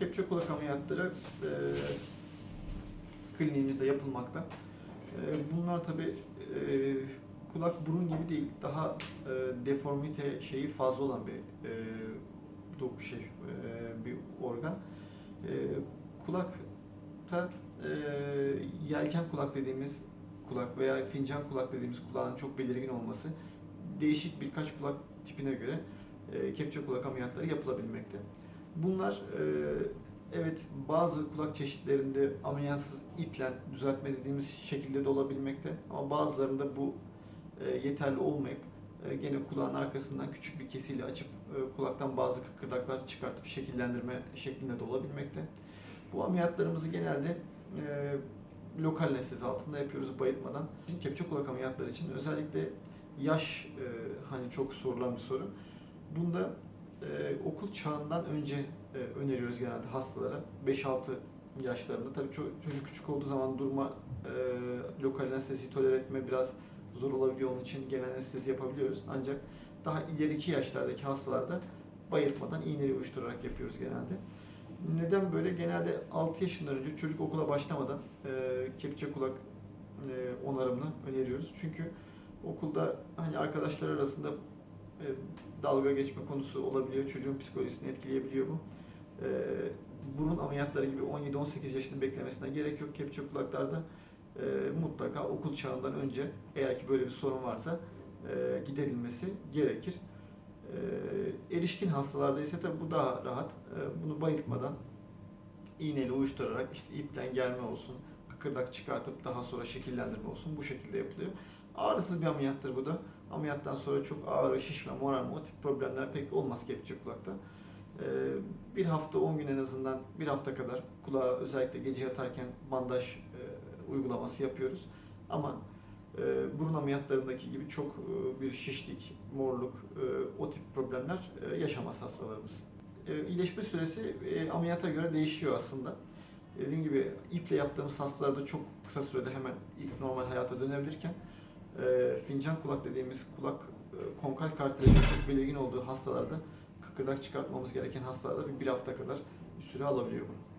kepçe kulak ameliyatları e, kliniğimizde yapılmakta. E, bunlar tabi kulak burun gibi değil, daha e, deformite şeyi fazla olan bir e, doku şey, e, bir organ. E, kulakta e, yelken kulak dediğimiz kulak veya fincan kulak dediğimiz kulağın çok belirgin olması değişik birkaç kulak tipine göre e, kepçe kulak ameliyatları yapılabilmekte. Bunlar e, evet bazı kulak çeşitlerinde ameliyatsız iple düzeltme dediğimiz şekilde de olabilmekte ama bazılarında bu e, yeterli olmayıp e, gene kulağın arkasından küçük bir kesiyle açıp e, kulaktan bazı kıkırdaklar çıkartıp şekillendirme şeklinde de olabilmekte. Bu ameliyatlarımızı genelde e, lokal anestezi altında yapıyoruz bayıltmadan. Kepçe kulak ameliyatları için özellikle yaş e, hani çok sorulan bir soru. Bunda e, okul çağından önce e, öneriyoruz genelde hastalara. 5-6 yaşlarında. Tabii ço- çocuk küçük olduğu zaman durma, e, lokal anestezi tolere etme biraz zor olabiliyor. Onun için genel anestezi yapabiliyoruz. Ancak daha ileriki yaşlardaki hastalarda bayıltmadan iğneyi uyuşturarak yapıyoruz genelde. Neden böyle? Genelde 6 yaşından önce çocuk okula başlamadan e, kepçe kulak e, onarımını öneriyoruz. Çünkü okulda hani arkadaşlar arasında dalga geçme konusu olabiliyor. Çocuğun psikolojisini etkileyebiliyor bu. E, burun ameliyatları gibi 17-18 yaşını beklemesine gerek yok. Kepçe kulaklarda e, mutlaka okul çağından önce eğer ki böyle bir sorun varsa e, giderilmesi gerekir. E, erişkin hastalarda ise tabi bu daha rahat. Bunu bayıltmadan iğneyle uyuşturarak işte ipten gelme olsun, kıkırdak çıkartıp daha sonra şekillendirme olsun bu şekilde yapılıyor. Ağrısız bir ameliyattır bu da. Ameliyattan sonra çok ağrı, şişme, morarma o tip problemler pek olmaz kepçe kulakta. Ee, bir hafta 10 gün en azından bir hafta kadar kulağa özellikle gece yatarken bandaj e, uygulaması yapıyoruz. Ama e, burun ameliyatlarındaki gibi çok e, bir şişlik, morluk, e, o tip problemler e, yaşamaz hastalarımız. E, iyileşme süresi e, ameliyata göre değişiyor aslında. Dediğim gibi iple yaptığımız hastalarda çok kısa sürede hemen normal hayata dönebilirken e, fincan kulak dediğimiz kulak e, konkal kartilajın çok belirgin olduğu hastalarda kıkırdak çıkartmamız gereken hastalarda bir, bir hafta kadar bir süre alabiliyor bu.